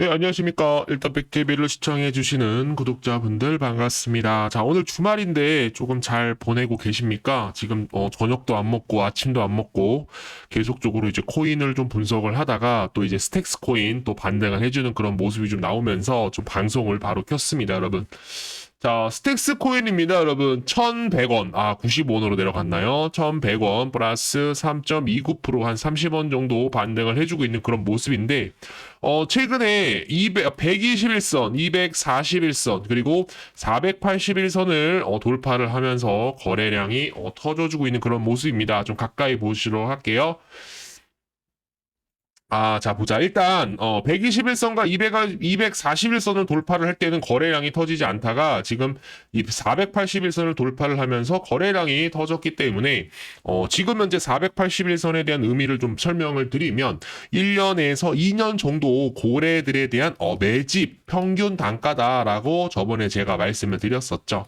네, 안녕하십니까. 일단 백TV를 시청해주시는 구독자분들 반갑습니다. 자, 오늘 주말인데 조금 잘 보내고 계십니까? 지금, 어, 저녁도 안 먹고 아침도 안 먹고 계속적으로 이제 코인을 좀 분석을 하다가 또 이제 스택스 코인 또 반등을 해주는 그런 모습이 좀 나오면서 좀 방송을 바로 켰습니다, 여러분. 자, 스택스 코인입니다, 여러분. 1,100원. 아, 90원으로 내려갔나요? 1,100원 플러스 3.29%한 30원 정도 반등을 해주고 있는 그런 모습인데, 어, 최근에 200, 121선, 241선, 그리고 481선을 어, 돌파를 하면서 거래량이 어, 터져주고 있는 그런 모습입니다. 좀 가까이 보시도록 할게요. 아, 자, 보자. 일단, 어, 121선과 200, 241선을 돌파를 할 때는 거래량이 터지지 않다가 지금 이 481선을 돌파를 하면서 거래량이 터졌기 때문에, 어, 지금 현재 481선에 대한 의미를 좀 설명을 드리면, 1년에서 2년 정도 고래들에 대한 어, 매집 평균 단가다라고 저번에 제가 말씀을 드렸었죠.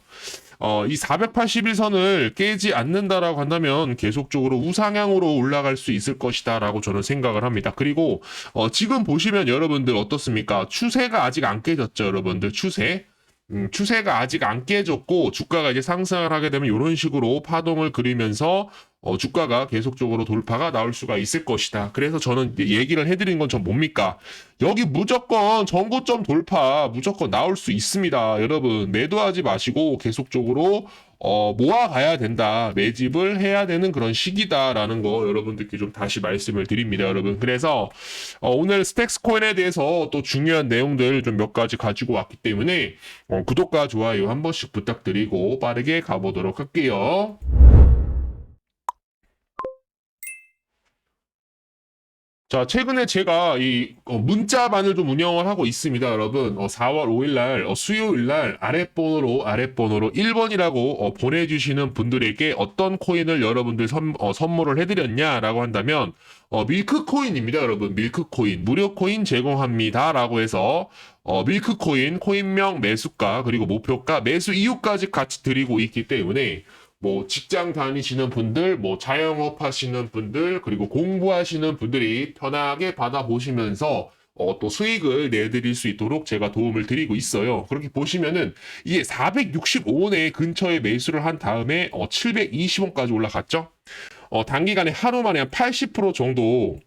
어, 이 481선을 깨지 않는다라고 한다면 계속적으로 우상향으로 올라갈 수 있을 것이다라고 저는 생각을 합니다. 그리고 어, 지금 보시면 여러분들 어떻습니까? 추세가 아직 안 깨졌죠, 여러분들 추세. 음, 추세가 아직 안 깨졌고 주가가 이제 상승을 하게 되면 이런 식으로 파동을 그리면서 어, 주가가 계속적으로 돌파가 나올 수가 있을 것이다. 그래서 저는 얘기를 해드린 건 전 뭡니까? 여기 무조건 전고점 돌파 무조건 나올 수 있습니다. 여러분 매도하지 마시고 계속적으로 어, 모아가야 된다. 매집을 해야 되는 그런 시기다라는 거 여러분들께 좀 다시 말씀을 드립니다, 여러분. 그래서 어, 오늘 스택스 코인에 대해서 또 중요한 내용들 좀 몇 가지 가지고 왔기 때문에 어, 구독과 좋아요 한 번씩 부탁드리고 빠르게 가보도록 할게요. 자, 최근에 제가 이 어, 문자반을 좀 운영을 하고 있습니다, 여러분. 어, 4월 5일 날, 어, 수요일 날 아랫번호로, 아랫번호로 1번이라고 보내주시는 분들에게 어떤 코인을 여러분들 선, 어, 선물을 해드렸냐라고 한다면, 어, 밀크 코인입니다, 여러분. 밀크 코인. 무료 코인 제공합니다. 라고 해서, 어, 밀크 코인, 코인명 매수가, 그리고 목표가, 매수 이유까지 같이 드리고 있기 때문에, 뭐 직장 다니시는 분들, 뭐 자영업 하시는 분들, 그리고 공부하시는 분들이 편하게 받아보시면서 어, 또 수익을 내드릴 수 있도록 제가 도움을 드리고 있어요. 그렇게 보시면은 이게 465원에 근처에 매수를 한 다음에 어, 720원까지 올라갔죠. 어, 단기간에 하루 만에 한 80% 정도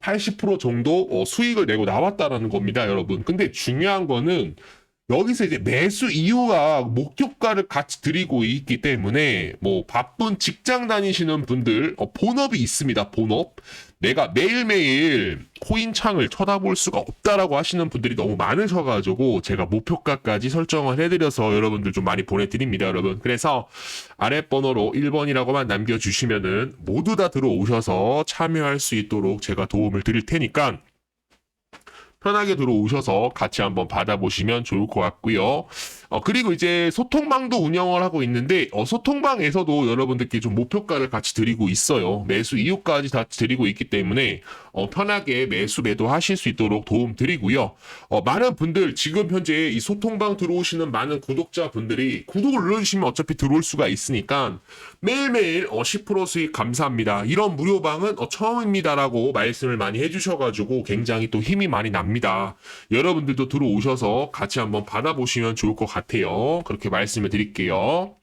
80% 정도 어, 수익을 내고 나왔다라는 겁니다, 여러분. 근데 중요한 거는 여기서 이제 매수 이유와 목표가를 같이 드리고 있기 때문에 뭐 바쁜 직장 다니시는 분들 어, 본업이 있습니다. 본업. 내가 매일매일 코인 창을 쳐다볼 수가 없다라고 하시는 분들이 너무 많으셔가지고 제가 목표가까지 설정을 해드려서 여러분들 좀 많이 보내드립니다, 여러분. 그래서 아랫번호로 1번이라고만 남겨주시면은 모두 다 들어오셔서 참여할 수 있도록 제가 도움을 드릴 테니까 편하게 들어오셔서 같이 한번 받아보시면 좋을 것 같고요. 어, 그리고 이제 소통방도 운영을 하고 있는데 어, 소통방에서도 여러분들께 좀 목표가를 같이 드리고 있어요. 매수 이유까지 다 드리고 있기 때문에 어, 편하게 매수 매도하실 수 있도록 도움 드리고요. 어, 많은 분들 지금 현재 이 소통방 들어오시는 많은 구독자분들이 구독을 눌러주시면 어차피 들어올 수가 있으니까 매일매일 어, 10% 수익 감사합니다. 이런 무료방은 어, 처음입니다라고 말씀을 많이 해주셔가지고 굉장히 또 힘이 많이 납니다. 여러분들도 들어오셔서 같이 한번 받아보시면 좋을 것 같아요. 그렇게 말씀을 드릴게요.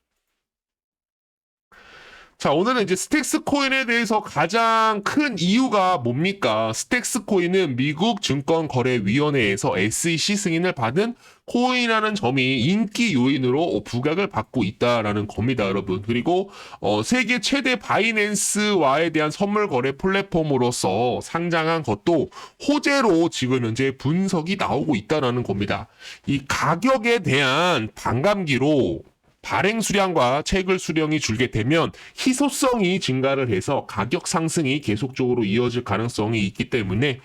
자, 오늘은 이제 스택스 코인에 대해서 가장 큰 이유가 뭡니까? 스택스 코인은 미국 증권거래위원회에서 SEC 승인을 받은 코인이라는 점이 인기 요인으로 부각을 받고 있다라는 겁니다, 여러분. 그리고 어, 세계 최대 바이낸스와에 대한 선물 거래 플랫폼으로서 상장한 것도 호재로 지금 현재 분석이 나오고 있다라는 겁니다. 이 가격에 대한 반감기로 발행 수량과 채굴 수량이 줄게 되면 희소성이 증가를 해서 가격 상승이 계속적으로 이어질 가능성이 있기 때문에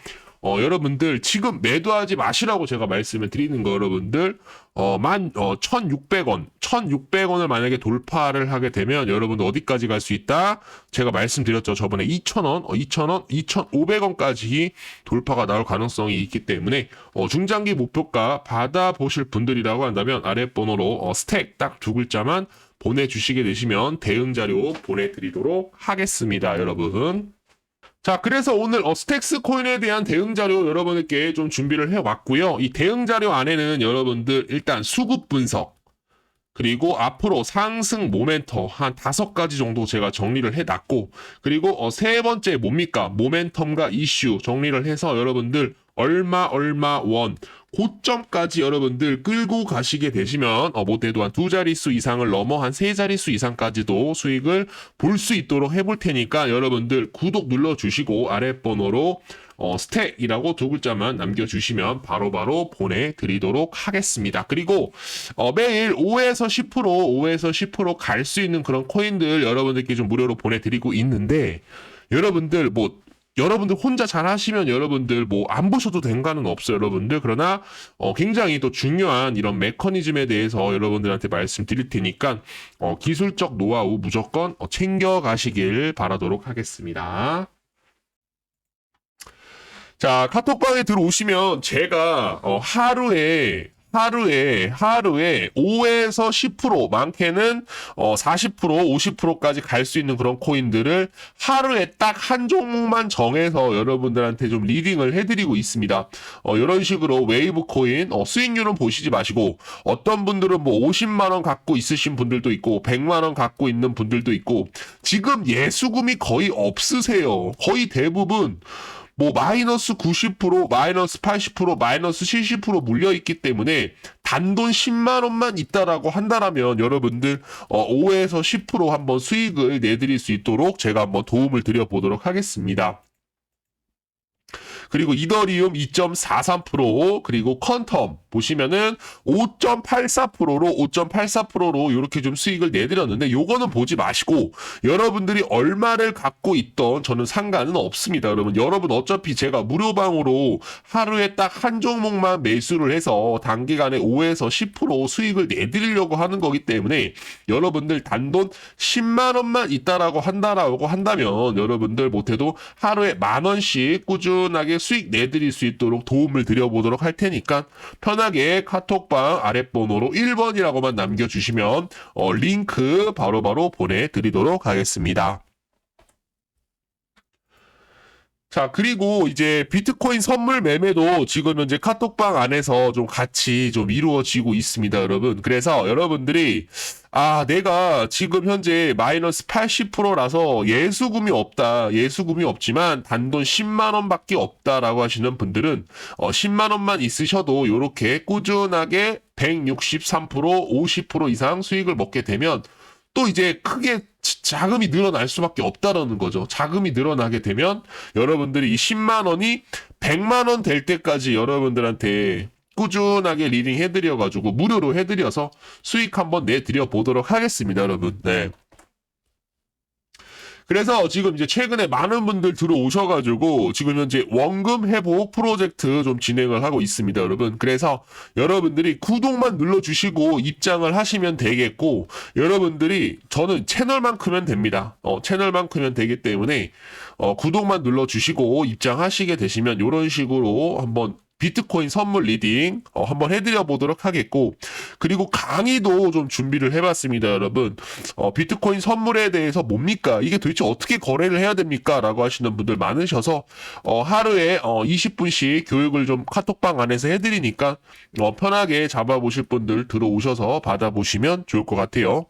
어, 여러분들 지금 매도하지 마시라고 제가 말씀을 드리는 거 여러분들 어, 만 어, 1,600원, 1,600원을 만약에 돌파를 하게 되면 여러분들 어디까지 갈 수 있다? 제가 말씀드렸죠. 저번에 2,000원, 어, 2,000원, 2,500원까지 돌파가 나올 가능성이 있기 때문에 어, 중장기 목표가 받아 보실 분들이라고 한다면 아래 번호로 어, 스택 딱 두 글자만 보내주시게 되시면 대응 자료 보내드리도록 하겠습니다, 여러분. 자, 그래서 오늘 어, 스택스 코인에 대한 대응 자료 여러분께 좀 준비를 해왔고요. 이 대응 자료 안에는 여러분들 일단 수급 분석, 그리고 앞으로 상승 모멘텀 한 다섯 가지 정도 제가 정리를 해놨고, 그리고 어, 세 번째 뭡니까? 모멘텀과 이슈 정리를 해서 여러분들 얼마 얼마 원 고점까지 여러분들 끌고 가시게 되시면 어, 못해도 한 두 자릿수 이상을 넘어 한 세 자릿수 이상까지도 수익을 볼 수 있도록 해볼 테니까 여러분들 구독 눌러주시고 아랫번호로 어, 스택이라고 두 글자만 남겨주시면 바로바로 보내드리도록 하겠습니다. 그리고 어, 매일 5에서 10% 5에서 10%갈 수 있는 그런 코인들 여러분들께 좀 무료로 보내드리고 있는데 여러분들 뭐 여러분들 혼자 잘 하시면 여러분들 뭐 안 보셔도 된가는 없어요, 여러분들. 그러나 어, 굉장히 또 중요한 이런 메커니즘에 대해서 여러분들한테 말씀드릴 테니까 어, 기술적 노하우 무조건 어, 챙겨 가시길 바라도록 하겠습니다. 자, 카톡방에 들어오시면 제가 어, 하루에 하루에 하루에 5에서 10% 많게는 어 40% 50%까지 갈 수 있는 그런 코인들을 하루에 딱 한 종목만 정해서 여러분들한테 좀 리딩을 해드리고 있습니다. 어 이런 식으로 웨이브 코인 어 수익률은 보시지 마시고 어떤 분들은 뭐 50만 원 갖고 있으신 분들도 있고 100만 원 갖고 있는 분들도 있고 지금 예수금이 거의 없으세요. 거의 대부분 뭐 마이너스 90%, 마이너스 80%, 마이너스 70% 물려 있기 때문에 단돈 10만 원만 있다라고 한다라면 여러분들 어 5에서 10% 한번 수익을 내드릴 수 있도록 제가 한번 도움을 드려 보도록 하겠습니다. 그리고 이더리움 2.43% 그리고 컨텀 보시면은 5.84%로 5.84%로 이렇게 좀 수익을 내드렸는데 요거는 보지 마시고 여러분들이 얼마를 갖고 있던 저는 상관은 없습니다. 여러분 여러분 어차피 제가 무료방으로 하루에 딱 한 종목만 매수를 해서 단기간에 5에서 10% 수익을 내드리려고 하는 거기 때문에 여러분들 단돈 10만 원만 있다라고 한다라고 한다면 여러분들 못해도 하루에 만 원씩 꾸준하게 수익 내드릴 수 있도록 도움을 드려보도록 할 테니까 편하게 카톡방 아랫번호로 1번이라고만 남겨주시면 어, 링크 바로바로 보내드리도록 하겠습니다. 자, 그리고 이제 비트코인 선물 매매도 지금 현재 카톡방 안에서 좀 같이 좀 이루어지고 있습니다, 여러분. 그래서 여러분들이 아, 내가 지금 현재 마이너스 80%라서 예수금이 없다. 예수금이 없지만 단돈 10만 원 밖에 없다라고 하시는 분들은 어 10만 원만 있으셔도 이렇게 꾸준하게 163% 50% 이상 수익을 먹게 되면 또 이제 크게 자금이 늘어날 수밖에 없다라는 거죠. 자금이 늘어나게 되면 여러분들이 이 10만 원이 100만 원 될 때까지 여러분들한테 꾸준하게 리딩 해드려가지고 무료로 해드려서 수익 한번 내드려 보도록 하겠습니다, 여러분. 네. 그래서 지금 이제 최근에 많은 분들 들어오셔가지고 지금 현재 원금 회복 프로젝트 좀 진행을 하고 있습니다, 여러분. 그래서 여러분들이 구독만 눌러주시고 입장을 하시면 되겠고, 여러분들이 저는 채널만 크면 됩니다. 어, 채널만 크면 되기 때문에 어, 구독만 눌러주시고 입장하시게 되시면 이런 식으로 한번 비트코인 선물 리딩 어, 한번 해드려 보도록 하겠고 그리고 강의도 좀 준비를 해봤습니다 여러분. 어, 비트코인 선물에 대해서 뭡니까? 이게 도대체 어떻게 거래를 해야 됩니까? 라고 하시는 분들 많으셔서 어, 하루에 20분씩 교육을 좀 카톡방 안에서 해드리니까 어, 편하게 잡아보실 분들 들어오셔서 받아보시면 좋을 것 같아요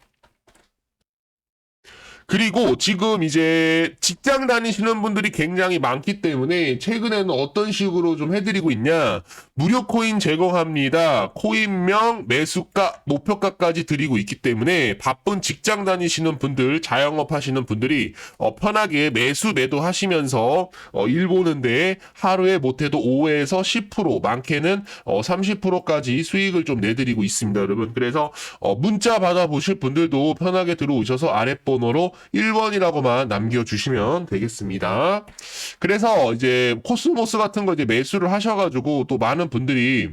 그리고 지금 이제 직장 다니시는 분들이 굉장히 많기 때문에 최근에는 어떤 식으로 좀 해드리고 있냐. 무료 코인 제공합니다. 코인명, 매수가, 목표가까지 드리고 있기 때문에 바쁜 직장 다니시는 분들, 자영업 하시는 분들이 어, 편하게 매수, 매도 하시면서 어, 일 보는데 하루에 못해도 5에서 10%, 많게는 어, 30%까지 수익을 좀 내드리고 있습니다, 여러분. 그래서 어, 문자 받아보실 분들도 편하게 들어오셔서 아랫 번호로 1번이라고만 남겨주시면 되겠습니다. 그래서 이제 코스모스 같은 거 이제 매수를 하셔가지고 또 많은 분들이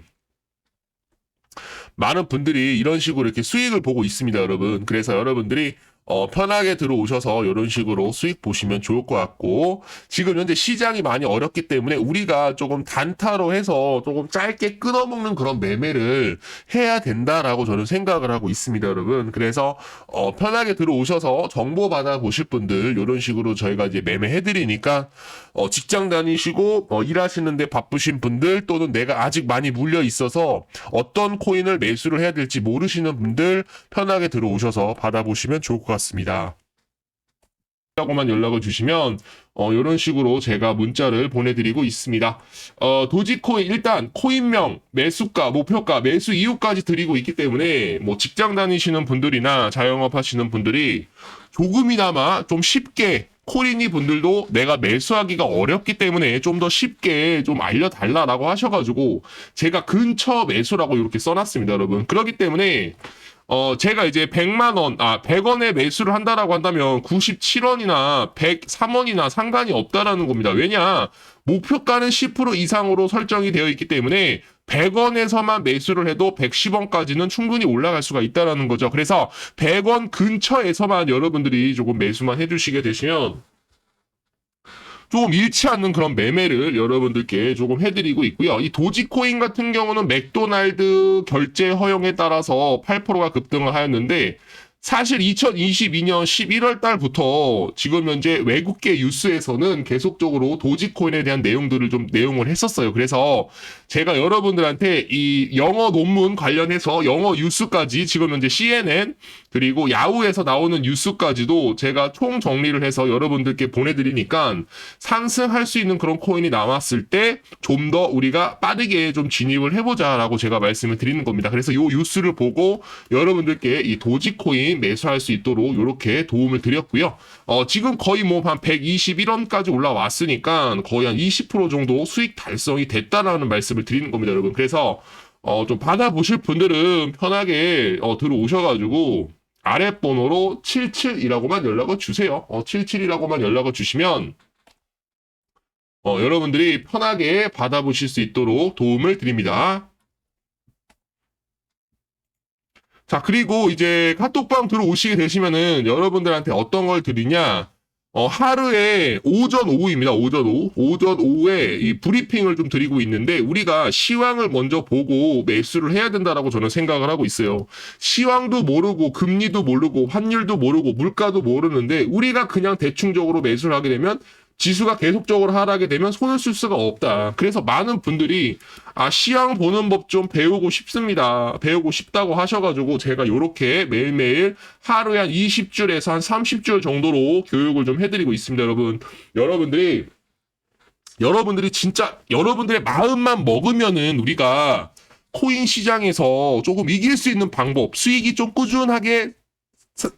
많은 분들이 이런 식으로 이렇게 수익을 보고 있습니다, 여러분. 그래서 여러분들이 어, 편하게 들어오셔서 이런 식으로 수익 보시면 좋을 것 같고, 지금 현재 시장이 많이 어렵기 때문에 우리가 조금 단타로 해서 조금 짧게 끊어먹는 그런 매매를 해야 된다라고 저는 생각을 하고 있습니다, 여러분. 그래서, 어, 편하게 들어오셔서 정보 받아 보실 분들, 이런 식으로 저희가 이제 매매해 드리니까, 어, 직장 다니시고, 어, 일하시는데 바쁘신 분들, 또는 내가 아직 많이 물려 있어서 어떤 코인을 매수를 해야 될지 모르시는 분들, 편하게 들어오셔서 받아보시면 좋을 것 같습니다. 라고만 연락을 주시면 어 이런 식으로 제가 문자를 보내드리고 있습니다. 어 도지코인 일단 코인명, 매수가, 목표가, 매수 이유까지 드리고 있기 때문에 뭐 직장 다니시는 분들이나 자영업 하시는 분들이 조금이나마 좀 쉽게 코리니 분들도 내가 매수하기가 어렵기 때문에 좀 더 쉽게 좀 알려달라라고 하셔가지고 제가 근처 매수라고 이렇게 써놨습니다, 여러분. 그렇기 때문에 어, 제가 이제 100만 원, 아, 100원에 매수를 한다라고 한다면 97원이나 103원이나 상관이 없다라는 겁니다. 왜냐? 목표가는 10% 이상으로 설정이 되어 있기 때문에 100원에서만 매수를 해도 110원까지는 충분히 올라갈 수가 있다라는 거죠. 그래서 100원 근처에서만 여러분들이 조금 매수만 해주시게 되시면 조금 잃지 않는 그런 매매를 여러분들께 조금 해드리고 있고요. 이 도지코인 같은 경우는 맥도날드 결제 허용에 따라서 8%가 급등을 하였는데 사실 2022년 11월 달부터 지금 현재 외국계 뉴스에서는 계속적으로 도지코인에 대한 내용들을 좀 내용을 했었어요. 그래서 제가 여러분들한테 이 영어 논문 관련해서 영어 뉴스까지 지금 현재 CNN 그리고 야후에서 나오는 뉴스까지도 제가 총 정리를 해서 여러분들께 보내드리니까 상승할 수 있는 그런 코인이 나왔을 때 좀 더 우리가 빠르게 좀 진입을 해보자라고 제가 말씀을 드리는 겁니다. 그래서 이 뉴스를 보고 여러분들께 이 도지코인 매수할 수 있도록 이렇게 도움을 드렸고요. 어, 지금 거의 뭐 한 121원까지 올라왔으니까 거의 한 20% 정도 수익 달성이 됐다라는 말씀을 드리는 겁니다, 여러분. 그래서 어, 좀 받아보실 분들은 편하게 어, 들어오셔가지고 아랫번호로 77이라고만 연락을 주세요. 어, 77이라고만 연락을 주시면 어, 여러분들이 편하게 받아보실 수 있도록 도움을 드립니다. 자, 그리고 이제 카톡방 들어오시게 되시면은 여러분들한테 어떤 걸 드리냐? 어, 하루에 오전 오후입니다. 오전 오후. 오전 오후에 이 브리핑을 좀 드리고 있는데 우리가 시황을 먼저 보고 매수를 해야 된다라고 저는 생각을 하고 있어요. 시황도 모르고 금리도 모르고 환율도 모르고 물가도 모르는데 우리가 그냥 대충적으로 매수를 하게 되면 지수가 계속적으로 하락하게 되면 손을 쓸 수가 없다. 그래서 많은 분들이 아 시황 보는 법 좀 배우고 싶습니다. 배우고 싶다고 하셔가지고 제가 이렇게 매일매일 하루에 한 20줄에서 한 30줄 정도로 교육을 좀 해드리고 있습니다, 여러분. 여러분들이 여러분들이 진짜 여러분들의 마음만 먹으면은 우리가 코인 시장에서 조금 이길 수 있는 방법, 수익이 좀 꾸준하게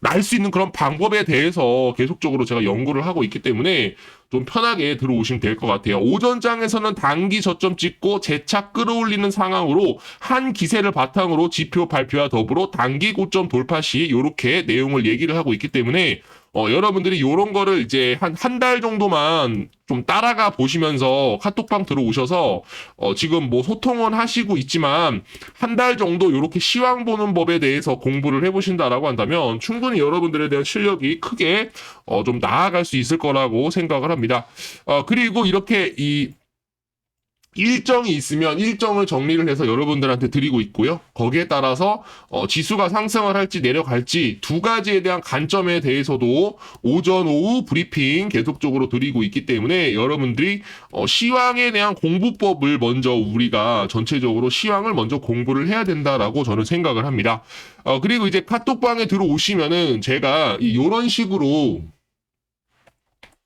날 수 있는 그런 방법에 대해서 계속적으로 제가 연구를 하고 있기 때문에 좀 편하게 들어오시면 될 것 같아요. 오전장에서는 단기 저점 찍고 재차 끌어올리는 상황으로 한 기세를 바탕으로 지표 발표와 더불어 단기 고점 돌파 시 이렇게 내용을 얘기를 하고 있기 때문에 어, 여러분들이 요런 거를 이제 한, 한 달 정도만 좀 따라가 보시면서 카톡방 들어오셔서, 어, 지금 뭐 소통은 하시고 있지만, 한 달 정도 요렇게 시황 보는 법에 대해서 공부를 해보신다라고 한다면, 충분히 여러분들에 대한 실력이 크게, 어, 좀 나아갈 수 있을 거라고 생각을 합니다. 어, 그리고 이렇게 이, 일정이 있으면 일정을 정리를 해서 여러분들한테 드리고 있고요. 거기에 따라서 어, 지수가 상승을 할지 내려갈지 두 가지에 대한 관점에 대해서도 오전 오후 브리핑 계속적으로 드리고 있기 때문에 여러분들이 어, 시황에 대한 공부법을 먼저 우리가 전체적으로 시황을 먼저 공부를 해야 된다라고 저는 생각을 합니다. 어, 그리고 이제 카톡방에 들어오시면은 제가 이런 식으로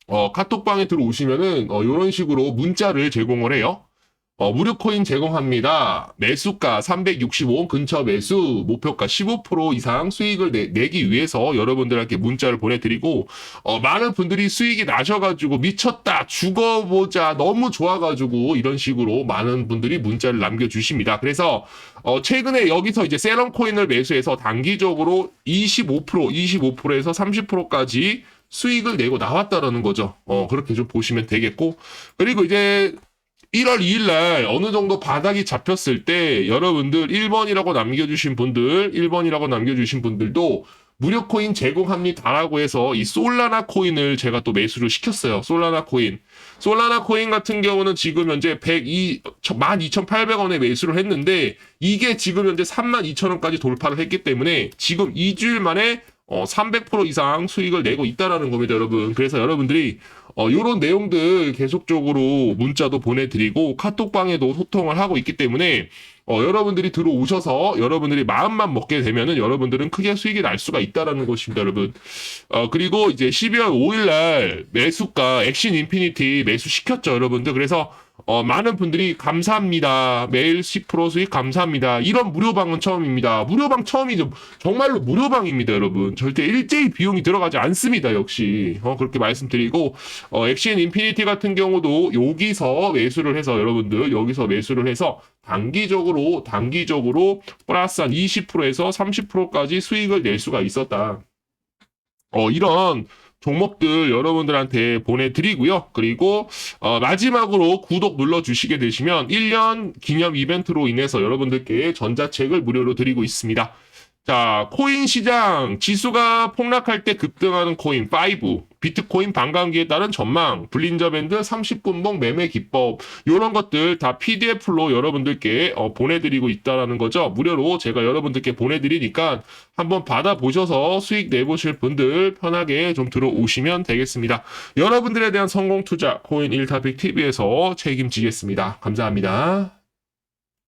어, 카톡방에 들어오시면은 어, 이런 식으로 문자를 제공을 해요. 어, 무료 코인 제공합니다. 매수가 365원 근처 매수, 목표가 15% 이상 수익을 내, 기 위해서 여러분들에게 문자를 보내드리고, 어, 많은 분들이 수익이 나셔가지고 미쳤다, 죽어보자, 너무 좋아가지고 이런 식으로 많은 분들이 문자를 남겨주십니다. 그래서, 어, 최근에 여기서 이제 세럼 코인을 매수해서 단기적으로 25%, 25%에서 30%까지 수익을 내고 나왔다라는 거죠. 어, 그렇게 좀 보시면 되겠고. 그리고 이제 1월 2일 날 어느 정도 바닥이 잡혔을 때 여러분들 1번이라고 남겨주신 분들, 1번이라고 남겨주신 분들도 무료 코인 제공합니다라고 해서 이 솔라나 코인을 제가 또 매수를 시켰어요. 솔라나 코인. 솔라나 코인 같은 경우는 지금 현재 102, 12,800원에 매수를 했는데 이게 지금 현재 32,000원까지 돌파를 했기 때문에 지금 2주일 만에 어, 300% 이상 수익을 내고 있다라는 겁니다, 여러분. 그래서 여러분들이 어, 요런 내용들 계속적으로 문자도 보내드리고 카톡방에도 소통을 하고 있기 때문에 어, 여러분들이 들어오셔서 여러분들이 마음만 먹게 되면은 여러분들은 크게 수익이 날 수가 있다라는 것입니다, 여러분. 어, 그리고 이제 12월 5일 날 매수가 액신 인피니티 매수 시켰죠, 여러분들. 그래서 어, 많은 분들이 감사합니다. 매일 10% 수익 감사합니다. 이런 무료방은 처음입니다. 무료방 처음이죠. 정말로 무료방입니다, 여러분. 절대 일제히 비용이 들어가지 않습니다, 역시. 어, 그렇게 말씀드리고, 어, 엑시앤 인피니티 같은 경우도 여기서 매수를 해서 여러분들, 여기서 매수를 해서 단기적으로, 단기적으로 플러스 한 20%에서 30%까지 수익을 낼 수가 있었다. 어, 이런 종목들 여러분들한테 보내드리고요. 그리고 어, 마지막으로 구독 눌러주시게 되시면 1년 기념 이벤트로 인해서 여러분들께 전자책을 무료로 드리고 있습니다. 자, 코인 시장 지수가 폭락할 때 급등하는 코인 5, 비트코인 반감기에 따른 전망, 블린저 밴드 30분봉 매매 기법 이런 것들 다 PDF로 여러분들께 어, 보내드리고 있다라는 거죠. 무료로 제가 여러분들께 보내드리니까 한번 받아보셔서 수익 내보실 분들 편하게 좀 들어오시면 되겠습니다. 여러분들에 대한 성공 투자 코인 1타픽 TV에서 책임지겠습니다. 감사합니다.